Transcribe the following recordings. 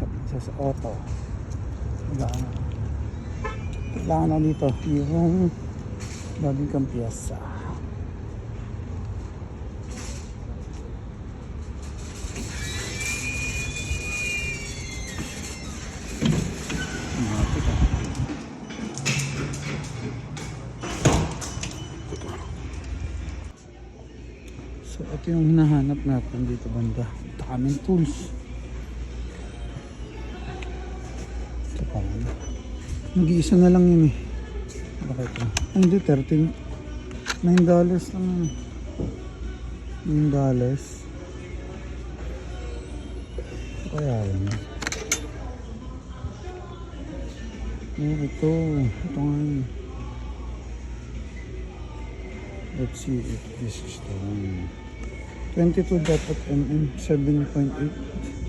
sa Princess Auto. Kailangan. Kailangan na dito yung bagong ah. So ito yung hinahanap natin dito banda. Daming tools. Ito pa lang. Nag-iisa na lang yun eh. Bakit ito? Ay, hindi, 13. 9 dollars lang yun. 9 dollars. Ito Kaya yan. Oh, ito. Ito nga yun. Let's see if this is the one. 22 dapat mm, 7.8.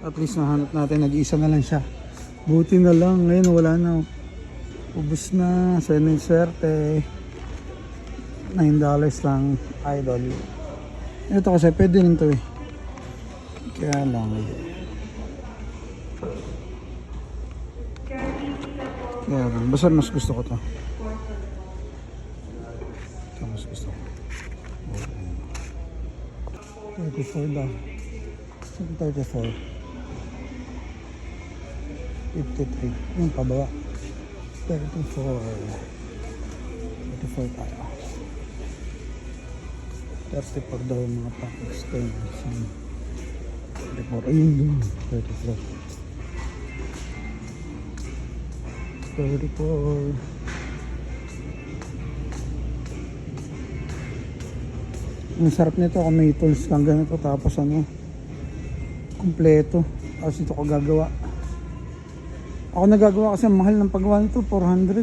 At least nahanap natin, nag-iisa na lang siya. Buti na lang, ngayon wala na. Ubus na, sa yung swerte. 9 dollars lang, idol. Ito kasi pwede rin to eh. Kaya lang. Kaya lang, basta mas gusto ko to. Ito mas gusto ko. 34 daw. 34. 53. Yung pababa. 34. 34 tayo. 34 daw yung mga pang-extension. 34. Ayun doon. 34. 34. Ang sarap nito kung may tools kang ganito tapos ano kumpleto. Tapos ito ko gagawa. Ako nagagawa kasi mahal ng paggawa nito 400.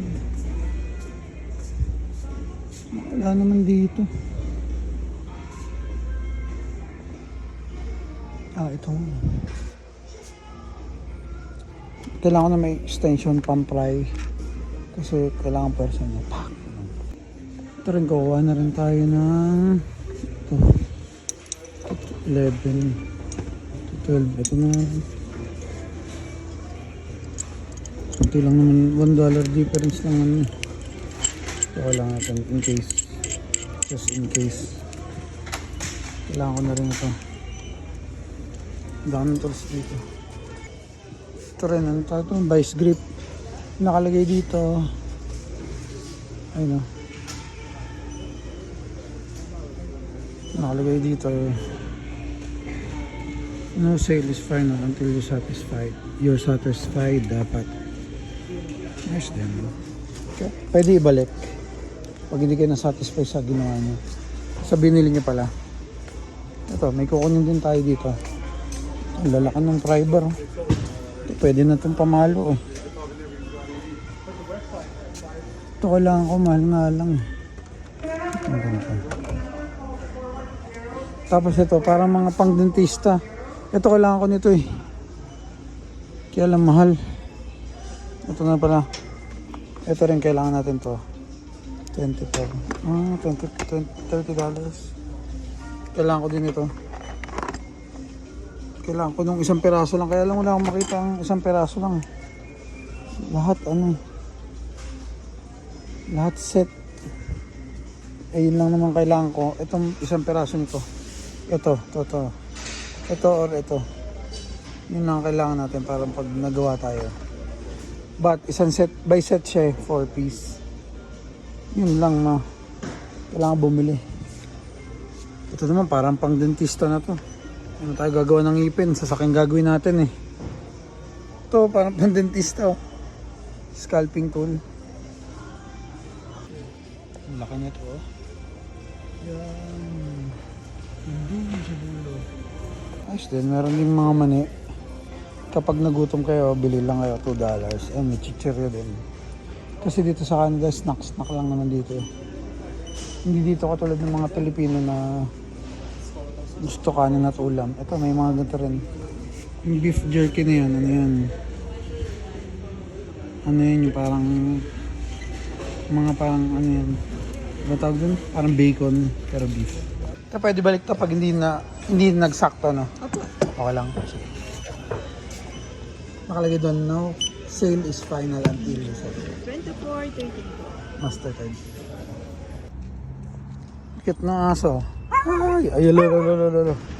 Wala naman dito. Ah, ito. Kailangan ko na may extension pump pry. Kasi kailangan person niya. Pak! Ito rin, gawa na rin tayo ng ito. 11. 12. Ito na. Ito lang naman. 1 dollar difference naman. Ito kailangan natin in case. Just in case. Kailangan ko na rin ito. Daming tools dito. Ito rin. Ano tawag ito? Vice grip. Nakalagay dito. Ayun o. Nakalagay dito eh. No sale is final until you're satisfied. You're satisfied dapat. Nice din. Okay. Pwede ibalik. Pag hindi kayo na-satisfy sa ginawa nyo. Sa binili nyo pala. Ito, may kukunin din tayo dito. Ang lalakan ng driver. oh. Ito, pwede na itong pamalo. Oh. Ito kailangan ko, mahal nga lang. Ang ganito. Tapos ito, parang mga pang-dentista. Ito kailangan ko nito eh. Kaya lang mahal. Ito na pala. Ito rin kailangan natin to. 24. Ah, 20, 20, 30 dollars. Kailangan ko din ito. Kailangan ko nung isang peraso lang. Kaya lang wala akong makita ang isang peraso lang. Lahat ano. Lahat set. Eh, yun lang naman kailangan ko. Itong isang peraso nito. Ito, ito, ito. Ito or ito. Yun lang ang kailangan natin para pag nagawa tayo. But isang set, by set siya, 4 piece. Yun lang na kailangan bumili. Ito naman parang pang dentista na to. Ano tayo gagawa ng ngipin? Sasaking gagawin natin eh. Ito parang pang dentista oh. Scalping tool. Ang laki nito oh. Yan. Hindi sa dulo. Ayos din, meron din mga mani. Kapag nagutom kayo, bili lang kayo 2 dollars. Eh, may chichiryo din. Kasi dito sa Canada, snack-snack lang naman dito. eh. Hindi dito katulad ng mga Pilipino na gusto kanin at ulam. Ito, may mga ganito rin. Yung beef jerky na yan, ano yan? Ano yan, yung parang mga parang ano yan. Ano tawag dun? Parang bacon, pero beef. Ito pwede balik to pag hindi na hindi nagsakto, no? Opo. Okay lang. Sige. Nakalagay doon, no sale is final until 24, 30 po. master card. Cute na aso. Ay, ay, lolo, lolo, lolo.